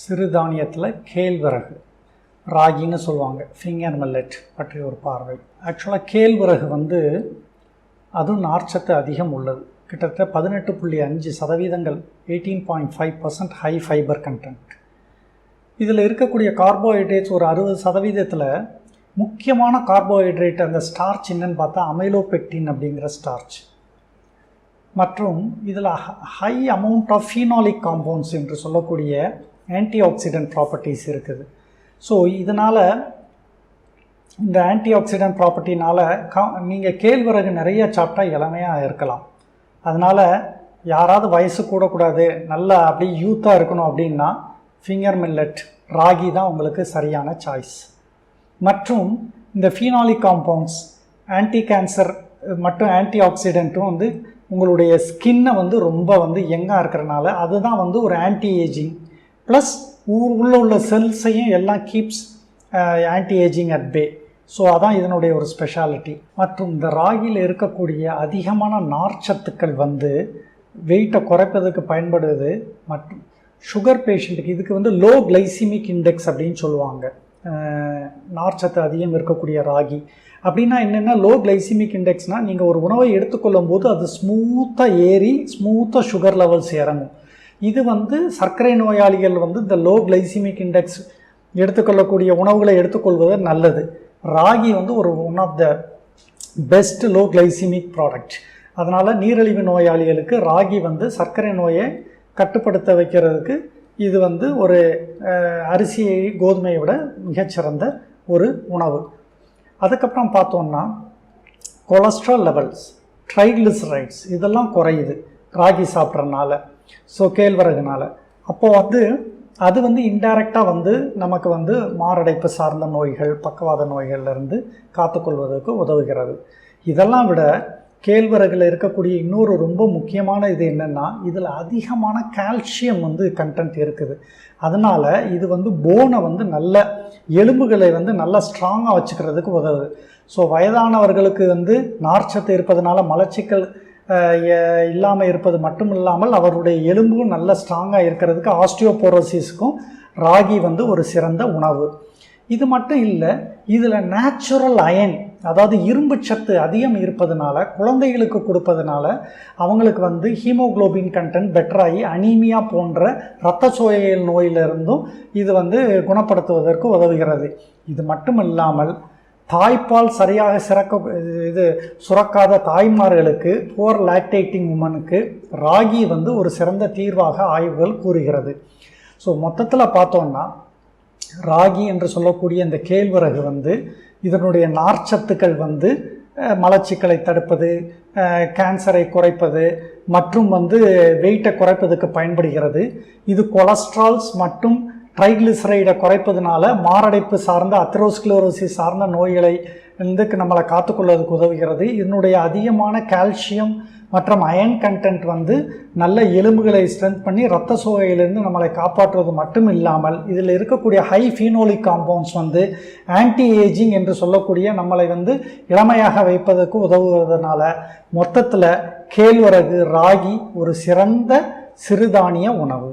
சிறுதானியத்தில் கேழ்வரகு. ராகின்னு சொல்லுவாங்க. Finger millet பற்றிய ஒரு பார்வை. ஆக்சுவலாக கேழ்வரகு வந்து அதுவும் நார்ச்சத்து அதிகம் உள்ளது. கிட்டத்தட்ட பதினெட்டு புள்ளி அஞ்சு சதவீதங்கள் eighteen point five percent high fiber content இதில் இருக்கக்கூடிய கார்போஹைட்ரேட்ஸ் ஒரு அறுபது சதவீதத்தில் முக்கியமான கார்போஹைட்ரேட் அந்த ஸ்டார்ச் என்னன்னு பார்த்தா அமைலோபெக்டின் அப்படிங்கிற ஸ்டார்ச் மற்றும் இதில் high amount of phenolic compounds என்று சொல்லக்கூடிய ஆன்டி ஆக்சிடென்ட் ப்ராப்பர்ட்டிஸ் இருக்குது. ஸோ இதனால் இந்த ஆன்டி ஆக்சிடென்ட் ப்ராப்பர்ட்டினால் கா நீங்கள் கேழ்வரகு நிறைய சாப்பிட்டா இளமையாக இருக்கலாம். அதனால் யாராவது வயசு கூடக்கூடாது நல்லா அப்படியே யூத்தாக இருக்கணும் அப்படின்னா ஃபிங்கர் மில்லட் ராகி தான் உங்களுக்கு சரியான சாய்ஸ் மற்றும் இந்த ஃபீனாலிக் காம்பவுண்ட்ஸ் ஆன்டி கேன்சர் மற்றும் ஆன்டி ஆக்சிடென்ட்டும் வந்து உங்களுடைய ஸ்கின்னை வந்து ரொம்ப வந்து யங்காக இருக்கிறனால அதுதான் வந்து ஒரு ஆன்டி ஏஜிங் ப்ளஸ் உள்ளே உள்ள செல்ஸையும் எல்லாம் keeps anti ageing at bay so அதான் இதனுடைய ஒரு ஸ்பெஷாலிட்டி மற்றும் இந்த ராகியில் இருக்கக்கூடிய அதிகமான நார்ச்சத்துக்கள் வந்து வெயிட்டை குறைப்பதற்கு பயன்படுது. மற்றும் சுகர் பேஷண்ட்டுக்கு இதுக்கு வந்து லோ கிளைசிமிக் இண்டெக்ஸ் அப்படின்னு சொல்லுவாங்க. நார்ச்சத்து அதிகம் இருக்கக்கூடிய ராகி. அப்படின்னா என்னென்னா லோ கிளைசிமிக் இண்டெக்ஸ்னால் நீங்கள் ஒரு உணவை எடுத்துக்கொள்ளும் போது அது ஸ்மூத்தாக ஏறி ஸ்மூத்தாக சுகர் லெவல்ஸ் இறங்கும். இது வந்து சர்க்கரை நோயாளிகள் வந்து இந்த லோ கிளைசிமிக் இண்டெக்ஸ் எடுத்துக்கொள்ளக்கூடிய உணவுகளை எடுத்துக்கொள்வது நல்லது. ராகி வந்து ஒரு one of the best low glycemic product அதனால் நீரிழிவு நோயாளிகளுக்கு ராகி வந்து சர்க்கரை நோயை கட்டுப்படுத்த வைக்கிறதுக்கு இது வந்து ஒரு அரிசியை கோதுமையை விட மிகச்சிறந்த ஒரு உணவு. அதுக்கப்புறம் பார்த்தோம்னா கொலஸ்ட்ரால் லெவல்ஸ் ட்ரைக்ளிசரைட்ஸ் இதெல்லாம் குறையுது. ராகி சாப்பிட்றதுனால. ஸோ கேழ்வரகுனால் அப்போது வந்து அது வந்து இன்டைரக்டாக வந்து நமக்கு வந்து மாரடைப்பு சார்ந்த நோய்கள் பக்கவாத நோய்கள்லேருந்து காத்துக்கொள்வதற்கு உதவுகிறது. இதெல்லாம் விட கேழ்வரகில் இருக்கக்கூடிய இன்னொரு ரொம்ப முக்கியமான இது என்னென்னா இதில் அதிகமான கால்சியம் வந்து கண்டென்ட் இருக்குது. அதனால் இது வந்து போனை வந்து நல்ல எலும்புகளை வந்து நல்லா ஸ்ட்ராங்காக வச்சுக்கிறதுக்கு உதவுது. ஸோ வயதானவர்களுக்கு வந்து நார்ச்சத்து இருப்பதனால மலச்சிக்கல் இல்லாமல் இருப்பது மட்டும் இல்லாமல் அவருடைய எலும்பும் நல்ல ஸ்ட்ராங்காக இருக்கிறதுக்கு ஆஸ்டியோபோரோசிஸ்க்கும் ராகி வந்து ஒரு சிறந்த உணவு. இது மட்டும் இல்லை இதில் நேச்சுரல் அயன் அதாவது இரும்பு சத்து அதிகம் இருப்பதனால குழந்தைகளுக்கு கொடுப்பதனால அவங்களுக்கு வந்து ஹீமோக்ளோபின் கண்டென்ட் பெட்டராகி அனீமியா போன்ற இரத்த சோயல் நோயிலிருந்தும் இது வந்து குணப்படுத்துவதற்கு உதவுகிறது. இது மட்டும் இல்லாமல் தாய்ப்பால் சரியாக சிறக்க இது சுரக்காத தாய்மார்களுக்கு போர் லாக்டேட்டிங் உமனுக்கு ராகி வந்து ஒரு சிறந்த தீர்வாக ஆய்வுகள் கூறுகிறது. ஸோ மொத்தத்தில் பார்த்தோன்னா ராகி என்று சொல்லக்கூடிய இந்த கேழ்வரகு வந்து இதனுடைய நார்ச்சத்துக்கள் வந்து மலச்சிக்கலை தடுப்பது கேன்சரை குறைப்பது மற்றும் வந்து வெயிட்டை குறைப்பதுக்கு பயன்படுகிறது. இது கொலஸ்ட்ரால்ஸ் மற்றும் ட்ரைக்ளிசரைடை குறைப்பதனால மாரடைப்பு சார்ந்த அத்ரோஸ்க்ளோரோசிஸ் சார்ந்த நோய்களை வந்து நம்மளை காத்துக்கொள்வதற்கு உதவுகிறது. இதனுடைய அதிகமான கால்சியம் மற்றும் அயன் கண்டென்ட் வந்து நல்ல எலும்புகளை ஸ்ட்ரென்த் பண்ணி ரத்த சோகையிலிருந்து நம்மளை காப்பாற்றுவது மட்டும் இல்லாமல் இதில் இருக்கக்கூடிய ஹை ஃபீனோலிக் காம்பவுண்ட்ஸ் வந்து ஆன்டி ஏஜிங் என்று சொல்லக்கூடிய நம்மளை வந்து இளமையாக வைப்பதற்கு உதவுவதனால மொத்தத்தில் கேழ்வரகு ராகி ஒரு சிறந்த சிறுதானிய உணவு.